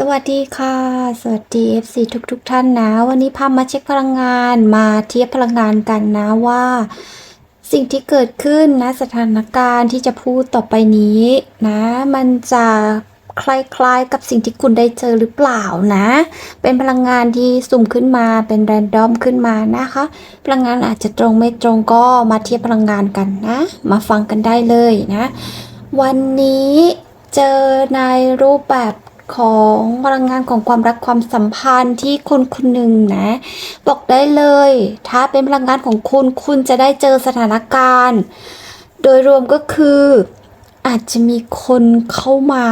สวัสดีค่ะ สวัสดี FC ทุกๆทท่านนะ วันนี้พามาเช็คพลังงานมาเทียบพลังงานกันนะว่า สิ่งที่เกิดขึ้นนะสถานการณ์ที่จะพูดต่อไปนี้นะ มันจะคล้ายๆกับสิ่งที่คุณได้เจอหรือเปล่านะ เป็นพลังงานที่สุ่มขึ้นมาเป็นแรนดอมขึ้นมานะคะ พลังงานอาจจะตรงไม่ตรงก็มาเทียบพลังงานกันนะ มาฟังกันได้เลยนะ วันนี้เจอในรูปแบบ ของพลังงานของความรักความสัมพันธ์ที่คนคนหนึ่งนะ บอกได้เลย ถ้าเป็นพลังงานของคุณคุณจะได้เจอสถานการณ์ โดยรวมก็คือ อาจจะมีคนเข้ามา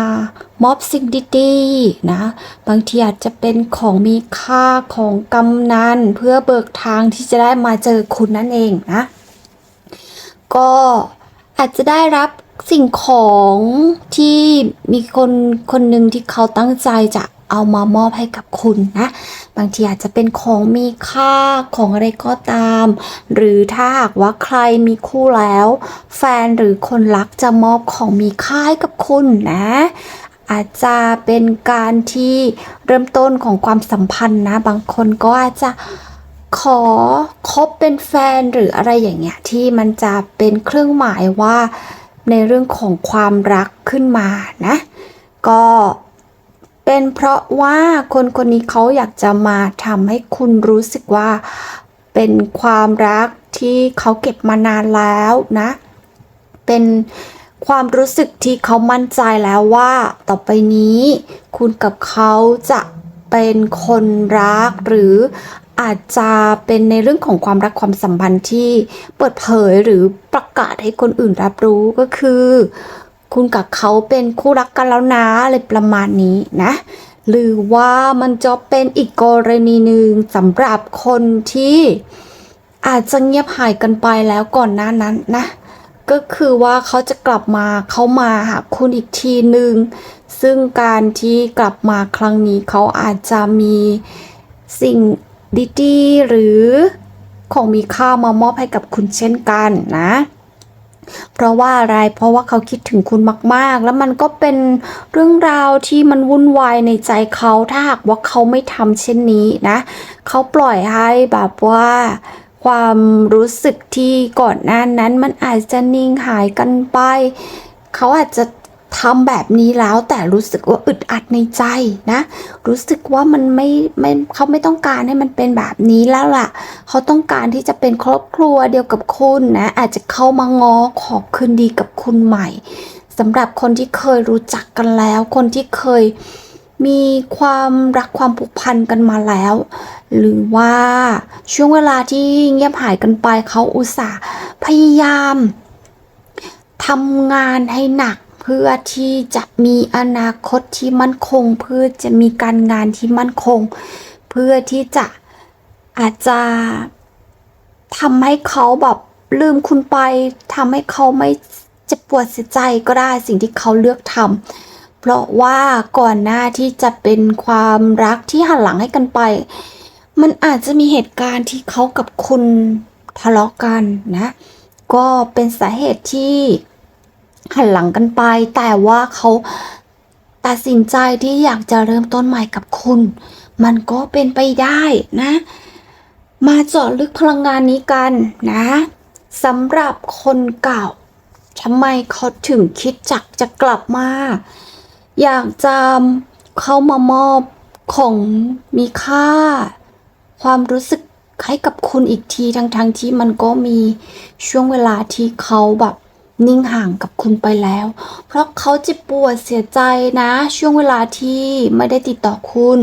มอบสิ่งดีๆนะ บางทีอาจจะเป็นของมีค่าของกำนันเพื่อเบิกทางที่จะได้มาเจอคุณนั่นเองนะ ก็อาจจะได้รับ สิ่งของที่มีคนคนหนึ่งที่เขาตั้งใจจะเอามามอบให้กับคุณนะ บางทีอาจจะเป็นของมีค่าของอะไรก็ตาม หรือถ้าหากว่าใครมีคู่แล้ว แฟนหรือคนรักจะมอบของมีค่าให้กับคุณนะ อาจจะเป็นการที่เริ่มต้นของความสัมพันธ์นะ บางคนก็อาจจะขอคบเป็นแฟนหรืออะไรอย่างเงี้ยที่มันจะเป็นเครื่องหมายว่า ในเรื่องของความรักขึ้นมานะ ก็เป็นเพราะว่าคนคนนี้เขาอยากจะมาทำให้คุณรู้สึกว่า เป็นความรักที่เขาเก็บมานานแล้วนะ เป็นความรู้สึกที่เขามั่นใจแล้วว่า ต่อไปนี้ คุณกับเขาจะเป็นคนรักหรือ อาจจะเป็นในเรื่องของความรักความสัมพันธ์ที่เปิดเผยหรือประกาศให้คนอื่นรับรู้ก็คือ คุณกับเขาเป็นคู่รักกันแล้วนะอะไรประมาณนี้นะ หรือว่ามันจะเป็นอีกกรณีหนึ่งสำหรับคนที่อาจจะเงียบหายกันไปแล้วก่อนหน้านั้นนะก็คือว่าเขาจะกลับมาเขามาหาคุณอีกทีหนึ่งซึ่งการที่กลับมาครั้งนี้เขาอาจจะมีสิ่ง ดีๆหรือของมีค่ามามอบให้กับคุณเช่นกันนะ เพราะว่าอะไรเพราะว่าเขาคิดถึงคุณมาก ๆ แล้วมันก็เป็นเรื่องราวที่มันวุ่นวายในใจเขาถ้าหากว่าเขาไม่ทำเช่นนี้นะเขาปล่อยให้แบบว่าความรู้สึกที่ก่อนหน้านั้นมันอาจจะนิ่งหายกันไป เขาอาจจะ ทำแบบนี้แล้วแต่รู้สึกว่าอึดอัดในใจนะ รู้สึกว่ามันไม่ไม่เขาไม่ต้องการให้มันเป็นแบบนี้แล้วล่ะ เขาต้องการที่จะเป็นครอบครัวเดียวกับคุณนะ อาจจะเข้ามาง้อขอคืนดีกับคุณใหม่สำหรับคนที่เคยรู้จักกันแล้ว คนที่เคยมีความรักความผูกพันกันมาแล้ว หรือว่าช่วงเวลาที่เงียบหายกันไปเขาอุตส่าห์พยายามทำงานให้หนัก เพื่อที่จะมีอนาคตที่มั่นคง เพื่อจะมีการงานที่มั่นคง เพื่อที่จะอาจจะทำให้เขาแบบลืมคุณไปทำให้เขาไม่เจ็บปวดเสียใจก็ได้สิ่งที่เขาเลือกทำเพราะว่าก่อนหน้าที่จะเป็นความรักที่หันหลังให้กันไป มันอาจจะมีเหตุการณ์ที่เขากับคุณทะเลาะกันนะ ก็เป็นสาเหตุที่ หันหลังกันไป แต่ว่าเขาตัดสินใจที่อยากจะเริ่มต้นใหม่กับคุณ มันก็เป็นไปได้นะ มาเจาะลึกพลังงานนี้กันนะสำหรับคนเก่าทำไมเขาถึงคิดจักจะกลับมา อยากจะเข้ามามอบของมีค่า ความรู้สึกให้กับคุณอีกทีทั้งๆทที่มันก็มีช่วงเวลาที่เขาแบบ นิ่งห่างกับคุณไปแล้ว เพราะเขาเจ็บปวดเสียใจนะ ช่วงเวลาที่ไม่ได้ติดต่อคุณ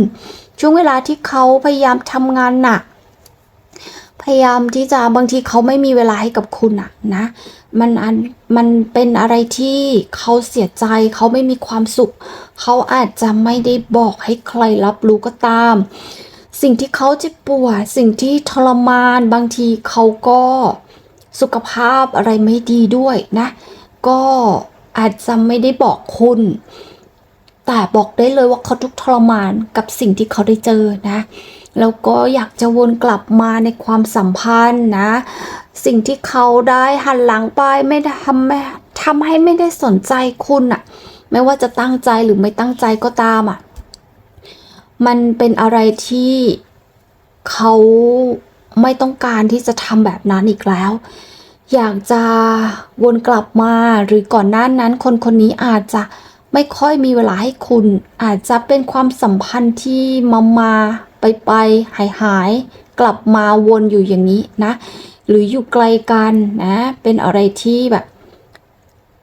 ช่วงเวลาที่เขาพยายามทำงานหนักพยายามที่จะบางทีเขาไม่มีเวลาให้กับคุณอะนะมันอันมันเป็นอะไรที่เขาเสียใจเขาไม่มีความสุข เขาอาจจะไม่ได้บอกให้ใครรับรู้ก็ตาม สิ่งที่เขาเจ็บปวดสิ่งที่ทรมานบางทีเขาก็ สุขภาพอะไรไม่ดีด้วยนะ ก็อาจจะไม่ได้บอกคุณ แต่บอกได้เลยว่าเขาทุกข์ทรมานกับสิ่งที่เขาได้เจอนะ แล้วก็อยากจะวนกลับมาในความสัมพันธ์นะ สิ่งที่เขาได้หันหลังไปไม่ได้ทำไม่ทำให้ไม่ได้สนใจคุณอะไม่ว่าจะตั้งใจหรือไม่ตั้งใจก็ตามอะมันเป็นอะไรที่เขาไม่ต้องการที่จะทำแบบนั้นอีกแล้ว อยากจะวนกลับมาหรือก่อนหน้านั้นคนคนนี้อาจจะไม่ค่อยมีเวลาให้คุณ อาจจะเป็นความสัมพันธ์ที่มามาไปไปหายหายกลับมาวนอยู่อย่างนี้นะ หรืออยู่ไกลกันนะ เป็นอะไรที่แบบ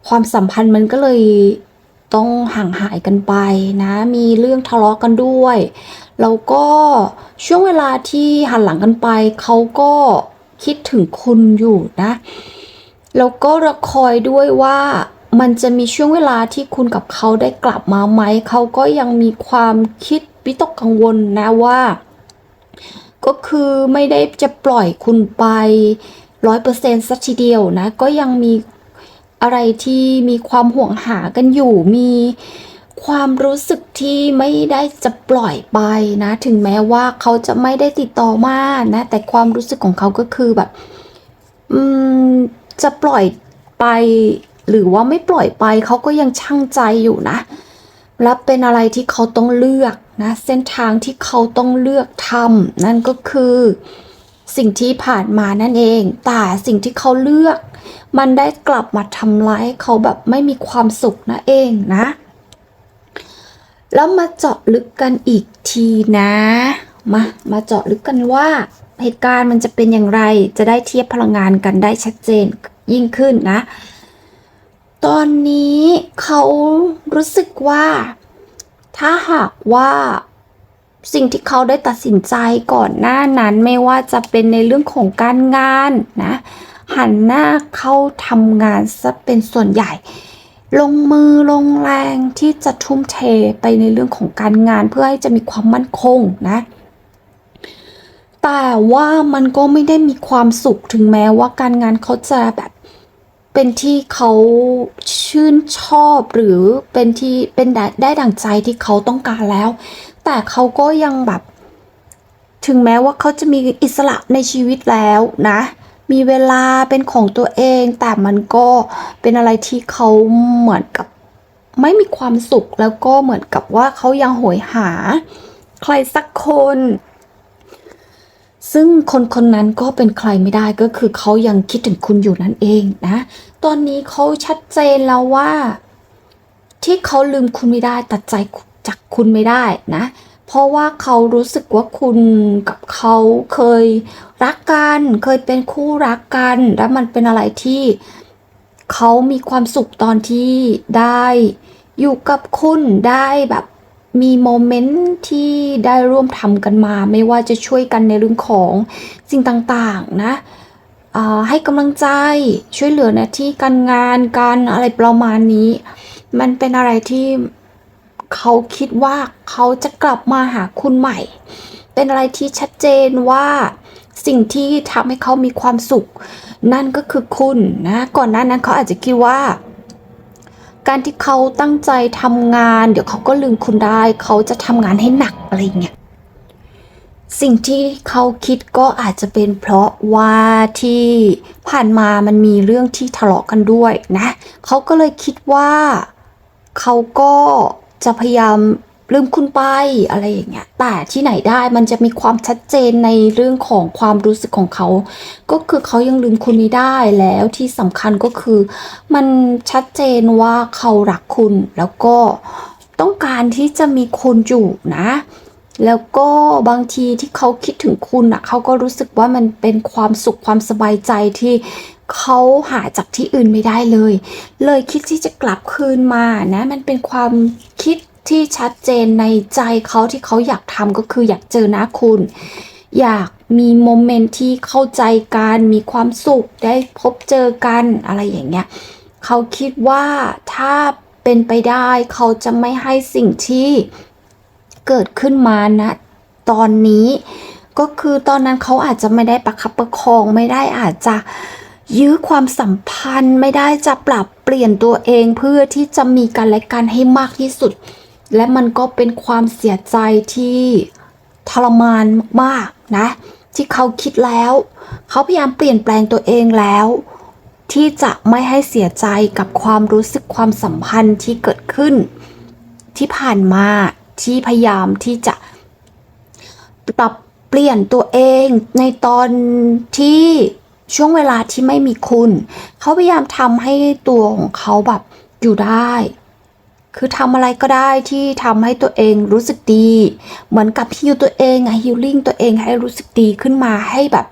ความสัมพันธ์มันก็เลยต้องห่างหายกันไปนะ มีเรื่องทะเลาะกันด้วย แล้วก็ช่วงเวลาที่หันหลังกันไป เขาก็ คิดถึงคุณอยู่นะ แล้วก็ระคอยด้วยว่ามันจะมีช่วงเวลาที่คุณกับเขาได้กลับมาไหม เขาก็ยังมีความคิดวิตกกังวลนะว่า ก็คือไม่ได้จะปล่อยคุณไปร้อยเปอร์เซ็นต์สักทีเดียวนะ ก็ยังมีอะไรที่มีความห่วงหากันอยู่มี ความรู้สึกที่ไม่ได้จะปล่อยไปนะ ถึงแม้ว่าเขาจะไม่ได้ติดต่อมานะ แต่ความรู้สึกของเขาก็คือแบบ อืม จะปล่อยไป หรือว่าไม่ปล่อยไป เขาก็ยังช่างใจอยู่นะและเป็นอะไรที่เขาต้องเลือกนะ เส้นทางที่เขาต้องเลือกทำนั่นก็คือสิ่งที่ผ่านมานั่นเอง แต่สิ่งที่เขาเลือก มันได้กลับมาทำร้ายเขาแบบไม่มีความสุขนะเองนะ แล้วมาเจาะลึกกันอีกทีนะ มา มาเจาะลึกกันว่า เหตุการณ์มันจะเป็นอย่างไร จะได้เทียบพลังงานกันได้ชัดเจนยิ่งขึ้นนะ ตอนนี้เขารู้สึกว่า ถ้าหากว่าสิ่งที่เขาได้ตัดสินใจก่อนหน้านั้นไม่ว่าจะเป็นในเรื่องของการงานนะ หันหน้าเข้าทำงานซะเป็นส่วนใหญ่ ลงมือลงแรงที่จะทุ่มเทไปในเรื่องของการงานเพื่อให้จะมีความมั่นคงนะ แต่ว่ามันก็ไม่ได้มีความสุขถึงแม้ว่าการงานเขาจะแบบเป็นที่เขาชื่นชอบหรือเป็นที่เป็นได้ได้ดั่งใจที่เขาต้องการแล้ว แต่เขาก็ยังแบบ ถึงแม้ว่าเขาจะมีอิสระในชีวิตแล้วนะ มีเวลาเป็นของตัวเอง แต่มันก็เป็นอะไรที่เขาเหมือนกับไม่มีความสุขแล้วก็เหมือนกับว่าเขายังโหยหา ใครสักคน ซึ่งคนคนนั้นก็เป็นใครไม่ได้ก็คือเขายังคิดถึงคุณอยู่นั่นเองนะ ตอนนี้เขาชัดเจนแล้วว่า ที่เขาลืมคุณไม่ได้ ตัดใจจากคุณไม่ได้นะเเพราะว่าเขารู้สึกว่าคุณกับเขาเคยรักกัน เคยเป็นคู่รักกัน และมันเป็นอะไรที่เขามีความสุขตอนที่ได้อยู่กับคุณได้แบบมีโมเมนต์ที่ได้ร่วมทำกันมา ไม่ว่าจะช่วยกันในเรื่องของสิ่งต่างๆนะให้กำลังใจช่วยเหลือหนะที่การงานการอะไรประมาณนี้ มันเป็นอะไรที่ เขาคิดว่าเขาจะกลับมาหาคุณใหม่ เป็นอะไรที่ชัดเจนว่าสิ่งที่ทำให้เขามีความสุข นั่นก็คือคุณนะ ก่อนหน้านั้นเขาอาจจะคิดว่า การที่เขาตั้งใจทำงาน เดี๋ยวเขาก็ลืมคุณได้ เขาจะทำงานให้หนักอะไรเงี้ยสิ่งที่เขาคิดก็อาจจะเป็นเพราะว่าที่ผ่านมามันมีเรื่องที่ทะเลาะกันด้วยนะ เขาก็เลยคิดว่าเขาก็ จะพยายามลืมคุณไปอะไรอย่างเงี้ย แต่ที่ไหนได้มันจะมีความชัดเจนในเรื่องของความรู้สึกของเขา ก็คือเขายังลืมคุณไม่ได้แล้วที่สำคัญก็คือ มันชัดเจนว่าเขารักคุณแล้วก็ต้องการที่จะมีคุณอยู่นะ แล้วก็บางทีที่เขาคิดถึงคุณอะเขาก็รู้สึกว่ามันเป็นความสุขความสบายใจที่ เขาหาจากที่อื่นไม่ได้เลย เลยคิดที่จะกลับคืนมานะ มันเป็นความคิดที่ชัดเจนในใจเขาที่เขาอยากทำก็คืออยากเจอน้าคุณ อยากมีโมเมนต์ที่เข้าใจกัน มีความสุขได้พบเจอกันอะไรอย่างเงี้ยเขาคิดว่าถ้าเป็นไปได้เขาจะไม่ให้สิ่งที่เกิดขึ้นมานะตอนนี้ ก็คือตอนนั้นเขาอาจจะไม่ได้ประคับประคองไม่ได้อาจจะ ยื้อความสัมพันธ์ไม่ได้จะปรับเปลี่ยนตัวเองเพื่อที่จะมีกันและกันให้มากที่สุด และมันก็เป็นความเสียใจที่ทรมานมากๆนะ ที่เขาคิดแล้ว เขาพยายามเปลี่ยนแปลงตัวเองแล้ว ที่จะไม่ให้เสียใจกับความรู้สึกความสัมพันธ์ที่เกิดขึ้น ที่ผ่านมาที่พยายามที่จะปรับเปลี่ยนตัวเองในตอนที่ ช่วงเวลาที่ไม่มีคุณ เขาพยายามทำให้ตัวของเขาแบบอยู่ได้ คือทำอะไรก็ได้ที่ทำให้ตัวเองรู้สึกดี เหมือนกับฮิวตัวเองอะฮิลลิ่งตัวเองให้รู้สึกดีขึ้นมาให้แบบ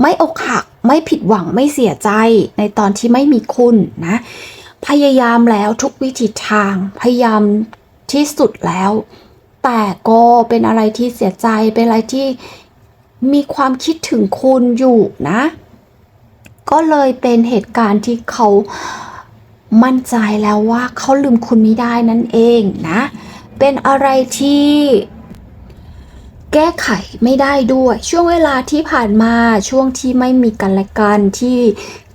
ไม่อกหัก ไม่ผิดหวังไม่เสียใจในตอนที่ไม่มีคุณนะ พยายามแล้วทุกวิถีทาง พยายามที่สุดแล้ว แต่ก็เป็นอะไรที่เสียใจเป็นอะไรที่ มีความคิดถึงคุณอยู่นะ ก็เลยเป็นเหตุการณ์ที่เขามั่นใจแล้วว่าเขาลืมคุณไม่ได้นั่นเองนะ เป็นอะไรที่แก้ไขไม่ได้ด้วย ช่วงเวลาที่ผ่านมาช่วงที่ไม่มีกันและกันที่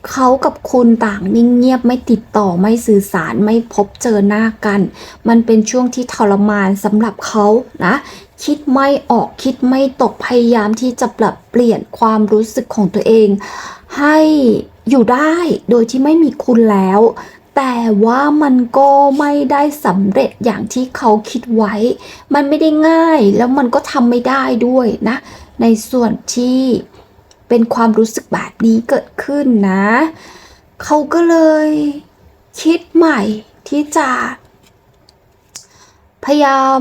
เขากับคุณต่างนิ่งเงียบไม่ติดต่อไม่สื่อสารไม่พบเจอหน้ากัน มันเป็นช่วงที่ทรมานสำหรับเขานะ คิดไม่ออกคิดไม่ตกพยายามที่จะปรับเปลี่ยนความรู้สึกของตัวเอง ให้อยู่ได้โดยที่ไม่มีคุณแล้ว แต่ว่ามันก็ไม่ได้สำเร็จอย่างที่เขาคิดไว้ มันไม่ได้ง่ายแล้วมันก็ทำไม่ได้ด้วยนะ ในส่วนที่ เป็นความรู้สึกแบบนี้เกิดขึ้นนะ เขาก็เลยคิดใหม่ที่จะ พยายาม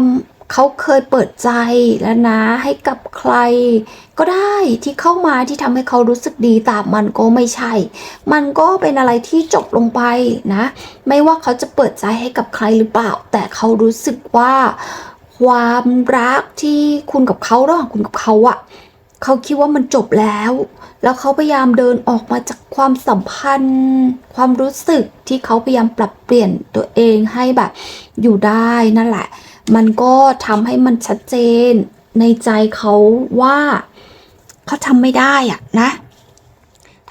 เขาเคยเปิดใจแล้วนะให้กับใคร ก็ได้ที่เข้ามาที่ทำให้เขารู้สึกดีแต่มันก็ไม่ใช่ มันก็เป็นอะไรที่จบลงไปนะ ไม่ว่าเขาจะเปิดใจให้กับใครหรือเปล่า แต่เขารู้สึกว่า ความรักที่คุณกับเขาระหว่างคุณกับเขาอะ เขาคิดว่ามันจบแล้ว แล้วเขาพยายามเดินออกมาจากความสัมพันธ์ ความรู้สึกที่เขาพยายามปรับเปลี่ยนตัวเองให้แบบ อยู่ได้นั่นแหละ มันก็ทำให้มันชัดเจนในใจเขาว่า เขาทำไม่ได้อะนะ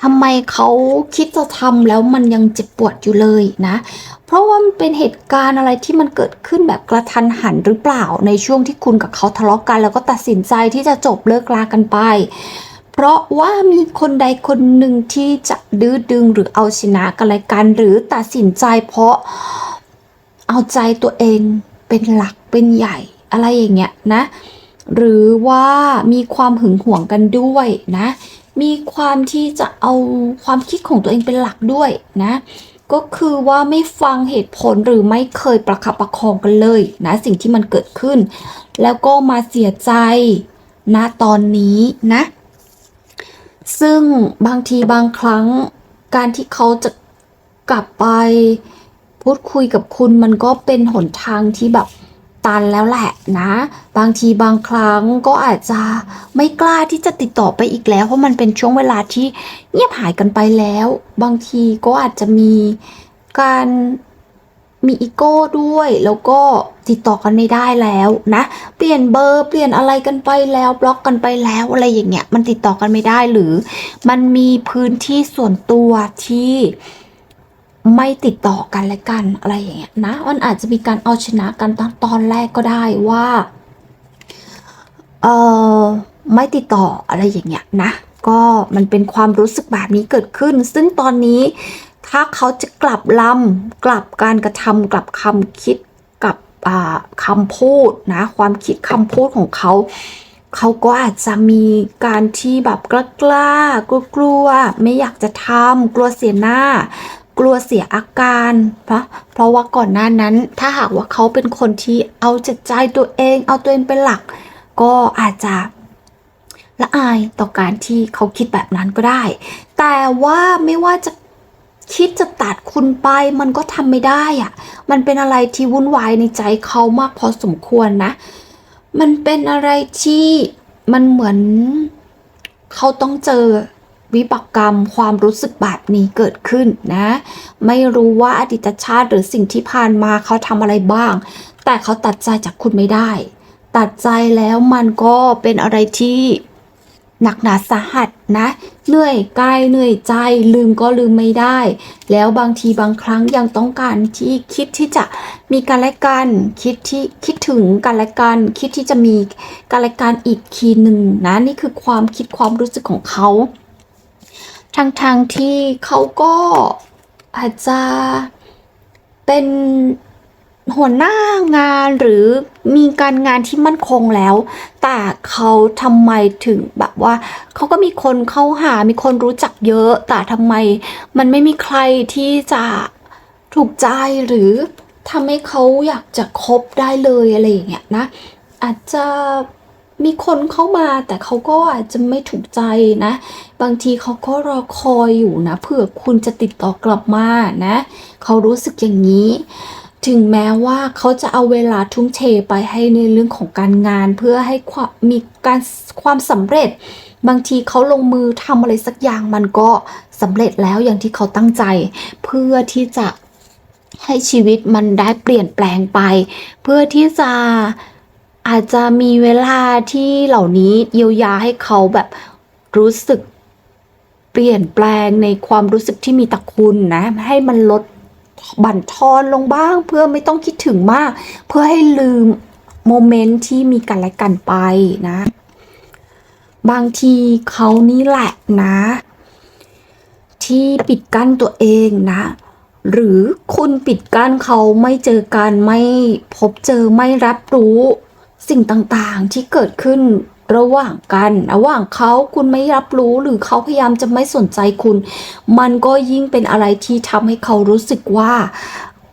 ทำไมเขาคิดจะทำแล้วมันยังเจ็บปวดอยู่เลยนะ เพราะว่ามันเป็นเหตุการณ์อะไรที่มันเกิดขึ้นแบบกระทันหันหรือเปล่า ในช่วงที่คุณกับเขาทะเลาะกัน แล้วก็ตัดสินใจที่จะจบเลิกลากันไป เพราะว่ามีคนใดคนหนึ่งที่จะดื้อดึงหรือเอาชนะกันและกัน หรือตัดสินใจเพราะเอาใจตัวเองเป็นหลักเป็นใหญ่อะไรอย่างเงี้ยนะ หรือว่ามีความหึงหวงกันด้วยนะ มีความที่จะเอาความคิดของตัวเองเป็นหลักด้วยนะ ก็คือว่าไม่ฟังเหตุผลหรือไม่เคยประคับประคองกันเลยนะสิ่งที่มันเกิดขึ้น แล้วก็มาเสียใจณตอนนี้นะ ซึ่งบางทีบางครั้งการที่เขาจะกลับไปพูดคุยกับคุณมันก็เป็นหนทางที่แบบ ตันแล้วแหละนะ บางทีบางครั้งก็อาจจะไม่กล้าที่จะติดต่อไปอีกแล้ว เพราะมันเป็นช่วงเวลาที่เงียบหายกันไปแล้ว บางทีก็อาจจะมีการมีอีโก้ด้วย แล้วก็ติดต่อกันไม่ได้แล้วนะ เปลี่ยนเบอร์เปลี่ยนอะไรกันไปแล้วบล็อกกันไปแล้วอะไรอย่างเงี้ยมันติดต่อกันไม่ได้หรือ มันมีพื้นที่ส่วนตัวที่ ไม่ติดต่อกันและกันอะไรอย่างเงี้ยนะ มันอาจจะมีการเอาชนะกันตอนตอนแรกก็ได้ว่า เออไม่ติดต่ออะไรอย่างเงี้ยนะ ก็มันเป็นความรู้สึกแบบนี้เกิดขึ้น ซึ่งตอนนี้ถ้าเขาจะกลับลำกลับการกระทำกลับคำคิดกับคำพูดนะ ความคิดคำพูดของเขา เขาก็อาจจะมีการที่แบบกล้ากล้ากลัวกลัวไม่อยากจะทำกลัวเสียหน้า กลัวเสียอาการเพราะเพราะว่าก่อนหน้านั้นถ้าหากว่าเขาเป็นคนที่เอาจิตใจตัวเอง เอาตัวเองเป็นหลัก ก็อาจจะละอายต่อการที่เขาคิดแบบนั้นก็ได้ แต่ว่าไม่ว่าจะคิดจะตัดคุณไปมันก็ทำไม่ได้อะมันเป็นอะไรที่วุ่นวายในใจเขามากพอสมควรนะ มันเป็นอะไรที่มันเหมือนเขาต้องเจอ วิบากกรรมความรู้สึกแบบนี้เกิดขึ้นนะ ไม่รู้ว่าอดีตชาติหรือสิ่งที่ผ่านมาเขาทำอะไรบ้าง แต่เขาตัดใจจากคุณไม่ได้ ตัดใจแล้วมันก็เป็นอะไรที่หนักหนาสาหัสนะ เหนื่อยกายเหนื่อยใจลืมก็ลืมไม่ได้ แล้วบางทีบางครั้งยังต้องการที่คิดที่จะมีกันและกัน คิดที่คิดถึงกันและกัน คิดที่จะมีกันและกันอีกทีหนึ่งนะ นี่คือความคิดความรู้สึกของเขา ทั้งทางที่เขาก็อาจจะเป็นหัวหน้างานหรือมีการงานที่มั่นคงแล้ว แต่เขาทำไมถึงแบบว่า เขาก็มีคนเข้าหา มีคนรู้จักเยอะ แต่ทำไมมันไม่มีใครที่จะถูกใจหรือทำให้เขาอยากจะคบได้เลยอะไรอย่างเงี้ยนะ อาจจะ มีคนเข้ามาแต่เขาก็อาจจะไม่ถูกใจนะ บางทีเขาก็รอคอยอยู่นะเผื่อคุณจะติดต่อกลับมานะ เขารู้สึกอย่างนี้ ถึงแม้ว่าเขาจะเอาเวลาทุ่มเทไปให้ในเรื่องของการงาน เพื่อให้ความมีการความสำเร็จ บางทีเขาลงมือทำอะไรสักอย่างมันก็สำเร็จแล้วอย่างที่เขาตั้งใจ เพื่อที่จะให้ชีวิตมันได้เปลี่ยนแปลงไป เพื่อที่จะ อาจจะมีเวลาที่เหล่านี้เยียวยาให้เขาแบบรู้สึกเปลี่ยนแปลงในความรู้สึกที่มีต่อคุณนะ ให้มันลดบั่นทอนลงบ้าง เพื่อไม่ต้องคิดถึงมาก เพื่อให้ลืมโมเมนต์ที่มีกันและกันไปนะ บางทีเขานี่แหละนะ ที่ปิดกั้นตัวเองนะ หรือคุณปิดกั้นเขาไม่เจอกันไม่พบเจอไม่รับรู้ สิ่งต่างๆที่เกิดขึ้นระหว่างกันระหว่างเขาคุณไม่รับรู้หรือเขาพยายามจะไม่สนใจคุณ มันก็ยิ่งเป็นอะไรที่ทำให้เขารู้สึกว่า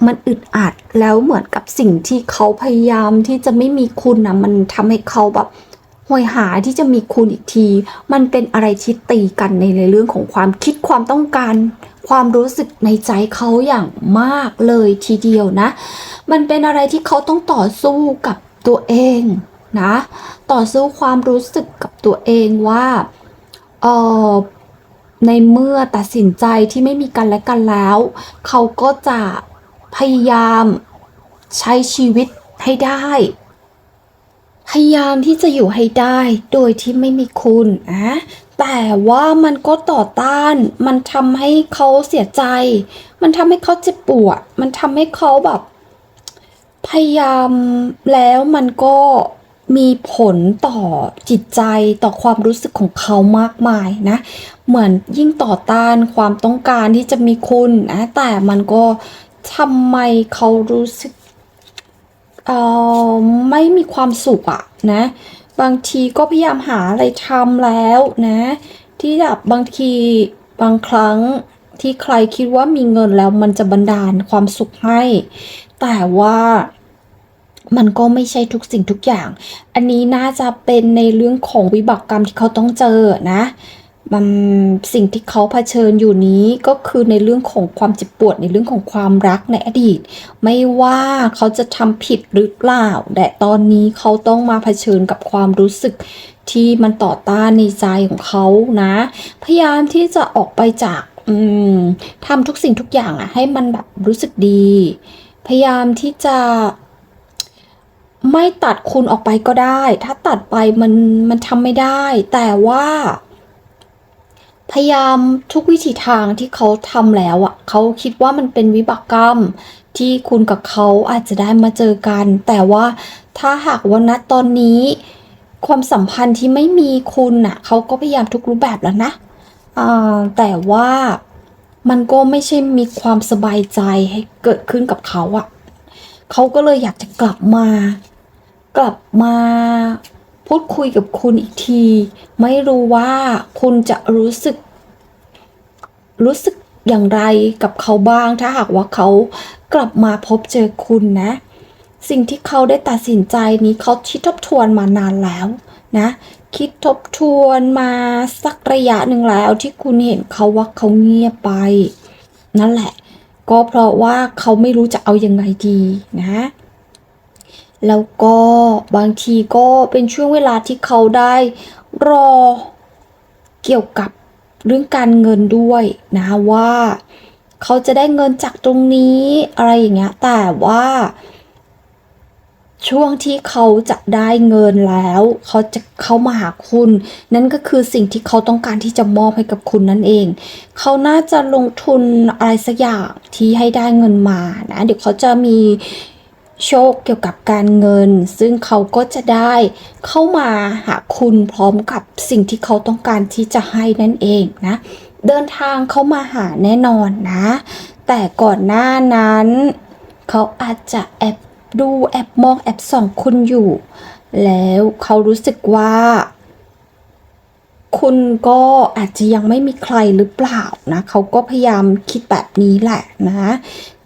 มันอึดอัดแล้วเหมือนกับสิ่งที่เขาพยายามที่จะไม่มีคุณนะมันทำให้เขาแบบห่วยหาที่จะมีคุณอีกที มันเป็นอะไรที่ตีกันในเรื่องของความคิดความต้องการ ความรู้สึกในใจเขาอย่างมากเลยทีเดียวนะ มันเป็นอะไรที่เขาต้องต่อสู้กับ ตัวเองนะต่อสู้ความรู้สึกกับตัวเองว่าเออในเมื่อตัดสินใจที่ไม่มีกันและกันแล้ว เขาก็จะพยายามใช้ชีวิตให้ได้ พยายามที่จะอยู่ให้ได้โดยที่ไม่มีคุณนะแต่ว่ามันก็ต่อต้าน มันทำให้เขาเสียใจ มันทำให้เขาเจ็บปวด มันทำให้เขาแบบ พยายามแล้วมันก็มีผลต่อจิตใจต่อความรู้สึกของเขามากมายนะ เหมือนยิ่งต่อต้านความต้องการที่จะมีคุณนะแต่มันก็ทำไมเขารู้สึกเอ่อไม่มีความสุขอะนะ บางทีก็พยายามหาอะไรทำแล้วนะ ที่แบบบางทีบางครั้งที่ใครคิดว่ามีเงินแล้วมันจะบันดาลความสุขให้ แต่ว่า มันก็ไม่ใช่ทุกสิ่งทุกอย่าง อันนี้น่าจะเป็นในเรื่องของวิบากกรรมที่เขาต้องเจอนะมันสิ่งที่เขาเผชิญอยู่นี้ก็คือในเรื่องของความเจ็บปวดในเรื่องของความรักในอดีต ไม่ว่าเขาจะทำผิดหรือเปล่า แต่ตอนนี้เขาต้องมาเผชิญกับความรู้สึกที่มันต่อต้านในใจของเขานะ พยายามที่จะออกไปจากทำทุกสิ่งทุกอย่างอะให้มันแบบรู้สึกดี พยายามที่จะ ไม่ตัดคุณออกไปก็ได้ ถ้าตัดไปมันมันทำไม่ได้ แต่ว่า พยายามทุกวิถีทางที่เขาทำแล้วอะเขาคิดว่ามันเป็นวิบากกรรมที่คุณกับเขาอาจจะได้มาเจอกัน แต่ว่าถ้าหากว่าณตอนนี้ ความสัมพันธ์ที่ไม่มีคุณน่ะเขาก็พยายามทุกรูปแบบแล้วนะอ่าแต่ว่ามันก็ไม่ใช่มีความสบายใจให้เกิดขึ้นกับเขาอะเขาก็เลยอยากจะกลับมา กลับมาพูดคุยกับคุณอีกที ไม่รู้ว่าคุณจะรู้สึก รู้สึกอย่างไรกับเขาบ้าง ถ้าหากว่าเขากลับมาพบเจอคุณนะ สิ่งที่เขาได้ตัดสินใจนี้เขาคิดทบทวนมานานแล้วนะ คิดทบทวนมาสักระยะหนึ่งแล้วที่คุณเห็นเขาว่าเขาเงียบไป นั่นแหละ ก็เพราะว่าเขาไม่รู้จะเอายังไงดีนะ แล้วก็บางทีก็เป็นช่วงเวลาที่เขาได้รอเกี่ยวกับเรื่องการเงินด้วยนะว่าเขาจะได้เงินจากตรงนี้อะไรอย่างเงี้ยแต่ว่า ช่วงที่เขาจะได้เงินแล้ว เขาจะเข้ามาหาคุณ นั่นก็คือสิ่งที่เขาต้องการที่จะมอบให้กับคุณนั่นเอง เขาน่าจะลงทุนอะไรสักอย่างที่ให้ได้เงินมานะเดี๋ยวเขาจะมี โชคเกี่ยวกับการเงิน ซึ่งเขาก็จะได้เข้ามาหาคุณพร้อมกับสิ่งที่เขาต้องการที่จะให้นั่นเองนะ เดินทางเข้ามาหาแน่นอนนะ แต่ก่อนหน้านั้น เขาอาจจะแอบดูแอบมองแอบส่องคุณอยู่ แล้วเขารู้สึกว่า คุณก็อาจจะยังไม่มีใครหรือเปล่านะ เขาก็พยายามคิดแบบนี้แหละนะ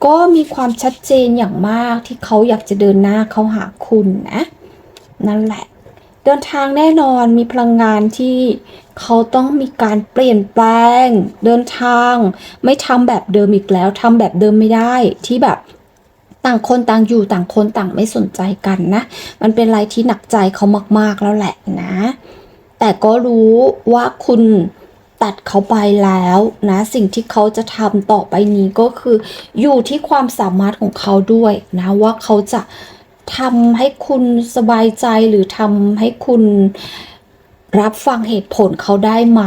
ก็มีความชัดเจนอย่างมากที่เขาอยากจะเดินหน้าเข้าหาคุณนะ นั่นแหละ เดินทางแน่นอนมีพลังงานที่เขาต้องมีการเปลี่ยนแปลง เดินทาง ไม่ทำแบบเดิมอีกแล้วทำแบบเดิมไม่ได้ที่แบบต่างคนต่างอยู่ต่างคนต่างไม่สนใจกันนะ มันเป็นอะไรที่หนักใจเขามาก ๆ แล้วแหละนะ แต่ก็รู้ว่าคุณ ตัดเขาไปแล้วนะ สิ่งที่เขาจะทำต่อไปนี้ก็คือ อยู่ที่ความสามารถของเขาด้วยนะว่าเขาจะทำให้คุณสบายใจหรือทำให้คุณรับฟังเหตุผลเขาได้ไหม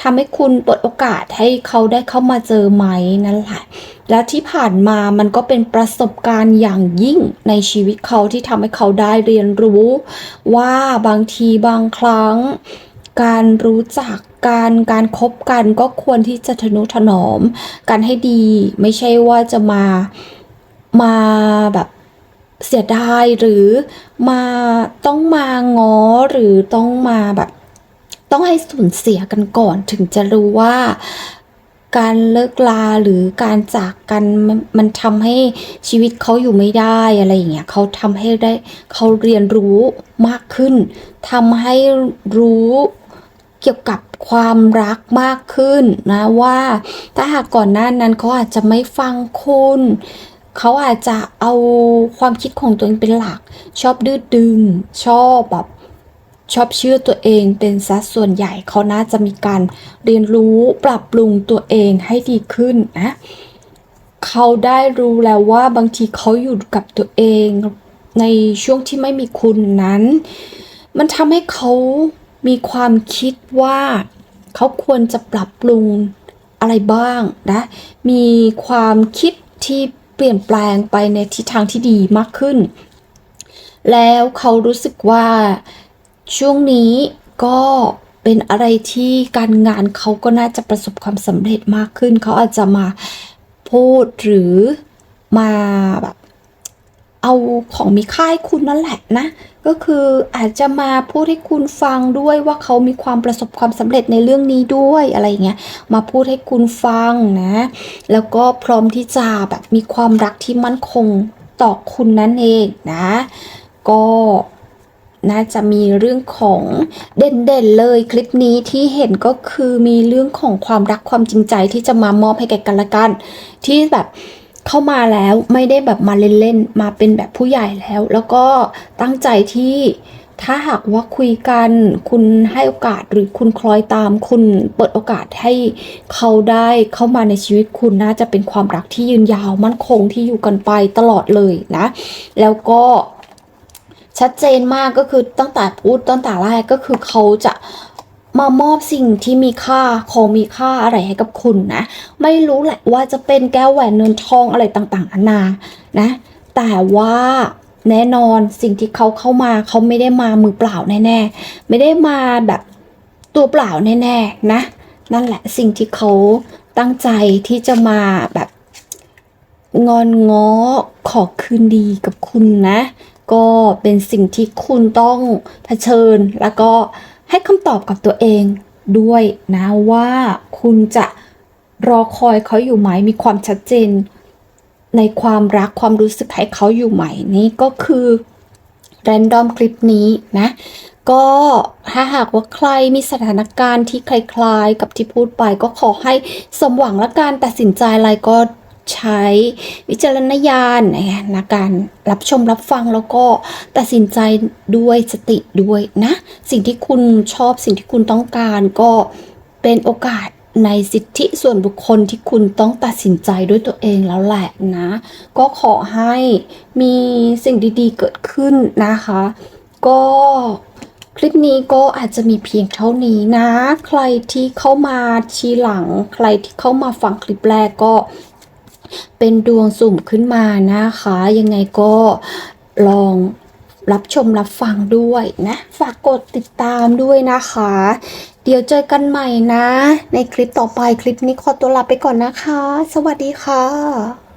ทำให้คุณเปิดโอกาสให้เขาได้เข้ามาเจอไหมนั่นแหละ และที่ผ่านมามันก็เป็นประสบการณ์อย่างยิ่งในชีวิตเขาที่ทำให้เขาได้เรียนรู้ ว่าบางทีบางครั้ง การรู้จักการการคบกันก็ควรที่จะทนุถนอมกันให้ดี ไม่ใช่ว่าจะมามาแบบเสียดายหรือมาต้องมาง้อหรือต้องมาแบบ ต้องให้สูญเสียกันก่อน ถึงจะรู้ว่าการเลิกลาหรือการจากกันมันทำให้ชีวิตเขาอยู่ไม่ได้อะไรอย่างเงี้ยเขาทำให้ได้เขาเรียนรู้มากขึ้นทำให้รู้ เกี่ยวกับความรักมากขึ้นนะว่า ถ้าหากก่อนหน้านั้นเขาอาจจะไม่ฟังคุณเขาอาจจะเอาความคิดของตัวเองเป็นหลัก ชอบดื้อดึง ชอบแบบชอบเชื่อตัวเองเป็นสัดส่วนใหญ่เขาน่าจะมีการเรียนรู้ปรับปรุงตัวเองให้ดีขึ้นนะเขาได้รู้แล้วว่าบางทีเขาอยู่กับตัวเองในช่วงที่ไม่มีคุณนั้น มันทำให้เขา มีความคิดว่าเขาควรจะปรับปรุงอะไรบ้างนะมีความคิดที่เปลี่ยนแปลงไปในทิศทางที่ดีมากขึ้น แล้วเขารู้สึกว่าช่วงนี้ก็เป็นอะไรที่การงานเขาก็น่าจะประสบความสำเร็จมากขึ้น เขาอาจจะมาพูดหรือมาแบบ เอาของมีค่าให้คุณนั่นแหละนะ ก็คืออาจจะมาพูดให้คุณฟังด้วยว่าเขามีความประสบความสำเร็จในเรื่องนี้ด้วยอะไรเงี้ยมาพูดให้คุณฟังนะ แล้วก็พร้อมที่จะแบบมีความรักที่มั่นคงต่อคุณนั่นเองนะ ก็น่าจะมีเรื่องของเด่นๆเลยคลิปนี้ที่เห็นก็คือมีเรื่องของความรักความจริงใจที่จะมามอบให้แก่กันและกัน ที่แบบ เข้ามาแล้วไม่ได้แบบมาเล่นๆ มาเป็นแบบผู้ใหญ่แล้ว แล้วก็ตั้งใจที่ถ้าหากว่าคุยกันคุณให้โอกาสหรือคุณคล้อยตาม คุณเปิดโอกาสให้เขาได้เข้ามาในชีวิตคุณน่าจะเป็นความรักที่ยืนยาวมั่นคงที่อยู่กันไปตลอดเลยนะ แล้วก็ชัดเจนมากก็คือตั้งแต่พูดตั้งแต่แรกก็คือเขาจะ มามอบสิ่งที่มีค่าของมีค่าอะไรให้กับคุณนะ ไม่รู้แหละว่าจะเป็นแก้วแหวนเงินทองอะไรต่างๆนานานะ แต่ว่าแน่นอนสิ่งที่เขาเข้ามาเขาไม่ได้มามือเปล่าแน่ๆ ไม่ได้มาแบบตัวเปล่าแน่ๆนะ นั่นแหละสิ่งที่เขาตั้งใจที่จะมาแบบงอนง้อขอคืนดีกับคุณนะ ก็เป็นสิ่งที่คุณต้องเผชิญแล้วก็ ให้คำตอบกับตัวเองด้วยนะว่าคุณจะรอคอยเขาอยู่ไหม มีความชัดเจน ในความรักความรู้สึกให้เขาอยู่ไหมนี่ก็คือแรนดอมคลิปนี้นะ ก็ถ้าหากว่าใครมีสถานการณ์ที่คล้ายๆ กับที่พูดไปก็ขอให้สมหวังและการตัดสินใจอะไรก็ ใช้วิจารณญาณในการรับชมรับฟังแล้วก็ตัดสินใจด้วยสติด้วยนะ สิ่งที่คุณชอบสิ่งที่คุณต้องการก็เป็นโอกาสในสิทธิส่วนบุคคลที่คุณต้องตัดสินใจด้วยตัวเองแล้วแหละนะ ก็ขอให้มีสิ่งดีๆเกิดขึ้นนะคะ ก็คลิปนี้ก็อาจจะมีเพียงเท่านี้นะ ใครที่เข้ามาทีหลัง ใครที่เข้ามาฟังคลิปแรกก็ เป็นดวงสุ่มขึ้นมานะคะ ยังไงก็ลองรับชมรับฟังด้วยนะ ฝากกดติดตามด้วยนะคะ เดี๋ยวเจอกันใหม่นะ ในคลิปต่อไปคลิปนี้ขอตัวลาไปก่อนนะคะ สวัสดีค่ะ